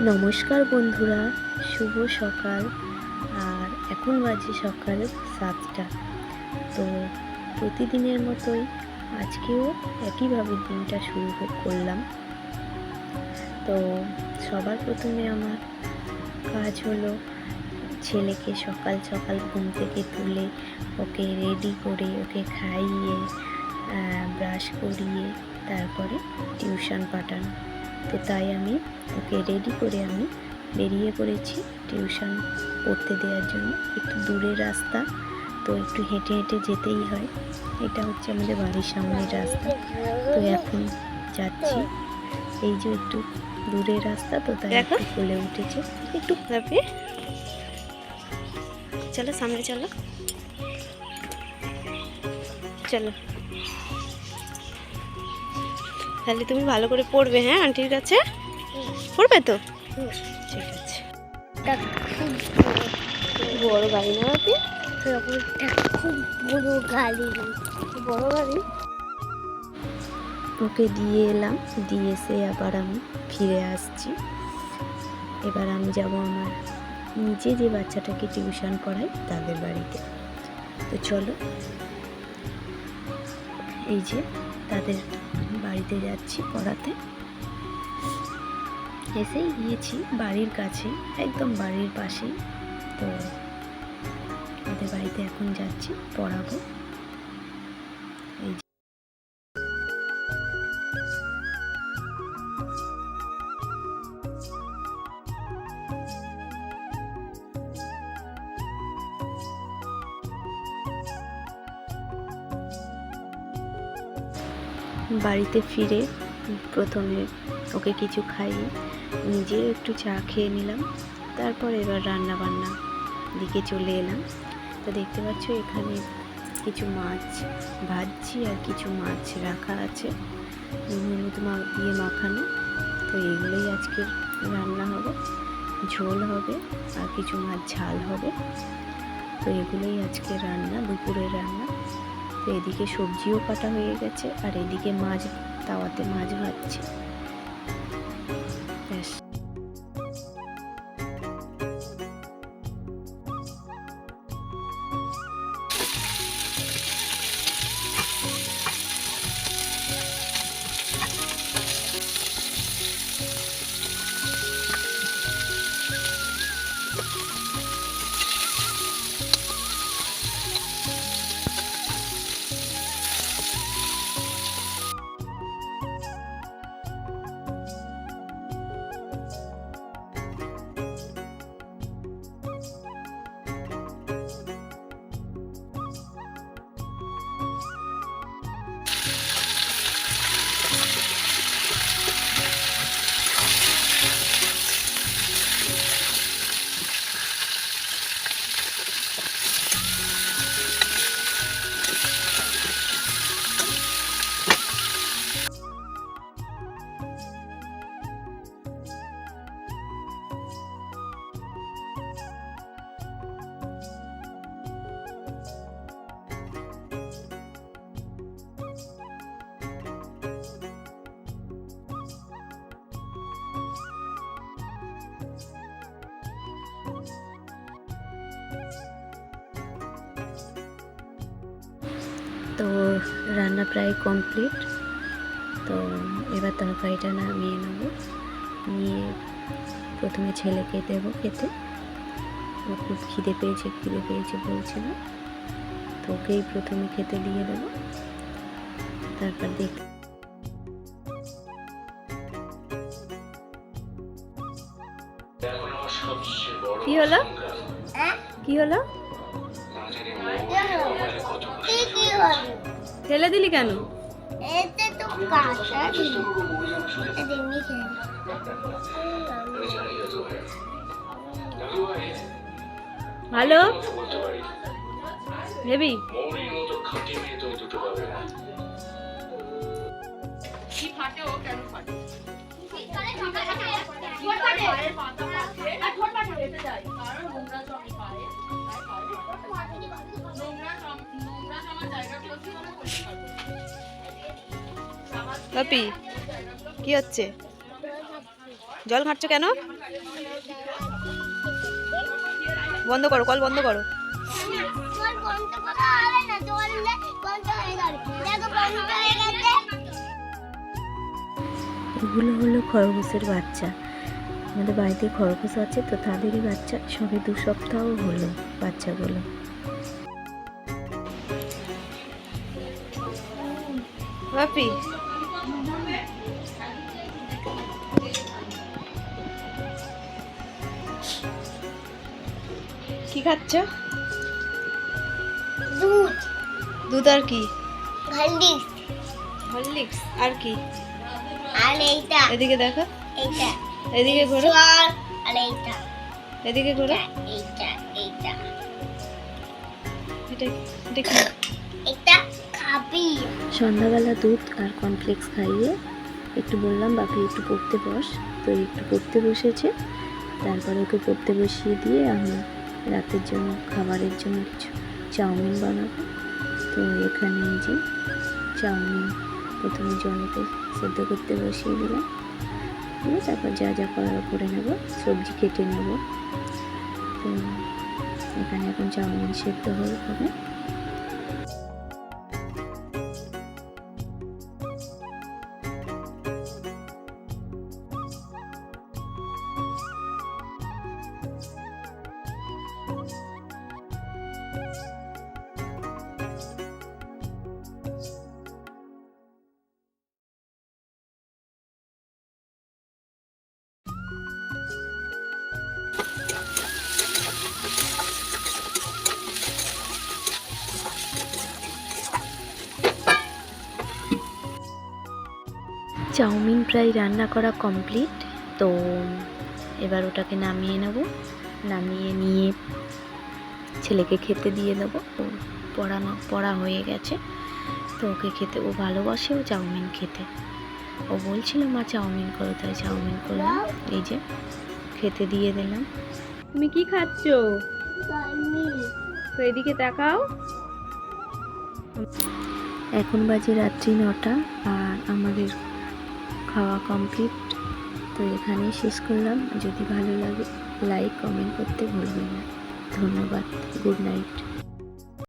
নমস্কার বন্ধুরা, শুভ সকাল, আর এখন বাজে সকাল সাতটা। তো প্রতিদিনের মতোই আজকেও একইভাবে দিনটা শুরু করলাম। তো সবার প্রথমে আমার কাজ হলো ছেলেকে সকাল সকাল ঘুম থেকে তুলে ওকে রেডি করে ওকে খাইয়ে ব্রাশ করিয়ে তারপরে টিউশন পাঠানো। তো তাই আমি ওকে রেডি করে আমি বেরিয়ে পড়েছি টিউশন পড়তে দেওয়ার জন্য। একটু দূরের রাস্তা তো একটু হেঁটে হেঁটে যেতেই হয়। এটা হচ্ছে আমাদের বাড়ির সামনের রাস্তা। তো এখন যাচ্ছি। এই যে একটু দূরের রাস্তা তো তাই দেখো। একটু কোলে উঠেছে। একটু চলো সামনে চলো। চলো। তাহলে তুমি ভালো করে পড়বে হ্যাঁ আন্টির কাছে? পড়বে তো? ঠিক আছে। বড় গাড়ি না আপনি খুব বড় গাড়ি গাড়ি ওকে দিয়ে এলাম, দিয়ে এসে আবার আমি ফিরে আসছি। এবার আমি যাব আমার নিজে যে বাচ্চাটাকে টিউশন পড়াই তাদের বাড়িতে। তো চলো, এই যে তাদের বাড়িতে যাচ্ছি পড়াতে। এসেই গিয়েছি বাড়ির কাছে, একদম বাড়ির পাশেই। তো ওদের বাড়িতে এখন যাচ্ছি পড়াবো। বাড়িতে ফিরে প্রথমে ওকে কিছু খাইয়ে নিজে একটু চা খেয়ে নিলাম। তারপর এবার রান্না বান্না দিকে চলে এলাম। তো দেখতে পাচ্ছ, এখানে কিছু মাছ ভাজছি আর কিছু মাছ রাখা আছে। হলুদ মা দিয়ে মাখানো। তো এগুলোই আজকের রান্না হবে। ঝোল হবে আর কিছু মাছ ঝাল হবে। তো এগুলোই আজকে রান্না, দুপুরের রান্না। তো এদিকে সবজিও কাটা হয়ে গেছে আর এদিকে মাছ তাওয়াতে মাছ ভাজছে। তো রান্না প্রায় কমপ্লিট। তো এবার তরকারিটা নামিয়ে নেব। নিয়ে প্রথমে ছেলেকে দেবো খেতে। ও খুব খিদে পেয়েছে খিদে পেয়েছে বলছিল তো ওকেই প্রথমে খেতে দিয়ে দেবো। তারপর দেখ। কি হলো? কি হলো? ফেলে দিলি কেন? এতে তো কাঁচা ছিল এটা এমনি খেয়ে ভালো? হেবি বাপি কি হচ্ছে? জল ঘাঁটছো কেন? বন্ধ করো, কল বন্ধ করো। এগুলো হলো খরগোশের বাচ্চা। আমাদের বাড়িতে খরগোশ আছে তো তাদেরই বাচ্চা সবে দু সপ্তাহ হলো বাচ্চাগুলো। বাপি কি খাচ্ছ? দুধ। দুধ আর কি? ঘন্ডি হরলিক্স। আর কি? আর এইটা। এদিকে দেখো। এইটা। এদিকে ঘোরো। আর এইটা। এদিকে ঘোরো। এইটা এইটা। এটা এটা কি? এটা খাবি। সন্ধ্যাবেলা দুধ আর কর্নফ্লেক্স খাইয়ে একটু বললাম বাপি একটু পড়তে বস। তো একটু পড়তে বসেছে। তারপরে ওকে পড়তে বসিয়ে দিয়ে আমি রাতের জন্য খাবারের জন্য কিছু চাউমিন বানাবো। তো এখানে এই যে চাউমিন প্রথমে জলেতে সেদ্ধ করতে বসিয়ে দিলাম। দিয়ে তারপর যা যা করার করে নেব, সবজি কেটে নেব। তো এখানে এখন চাউমিন সেদ্ধ হয়ে হবে চাউমিন প্রায় রান্না করা কমপ্লিট। তো এবার ওটাকে নামিয়ে নেব। নামিয়ে নিয়ে ছেলেকে খেতে দিয়ে দেবো। ও পড়ানো পড়া হয়ে গেছে। তো ওকে খেতে ও ভালোবাসে ও চাউমিন খেতে। ও বলছিল মা চাউমিন করো। তাই চাউমিন করলাম। এই যে খেতে দিয়ে দিলাম। তুমি কি খাচ্ছ? তো এদিকে তাকাও। এখন বাজে রাত্রি নটা আর আমাদের খাওয়া কমপ্লিট তো এখানেই শেষ করলাম। যদি ভালো লাগে লাইক কমেন্ট করতে ভুলবেন না। ধন্যবাদ। Good night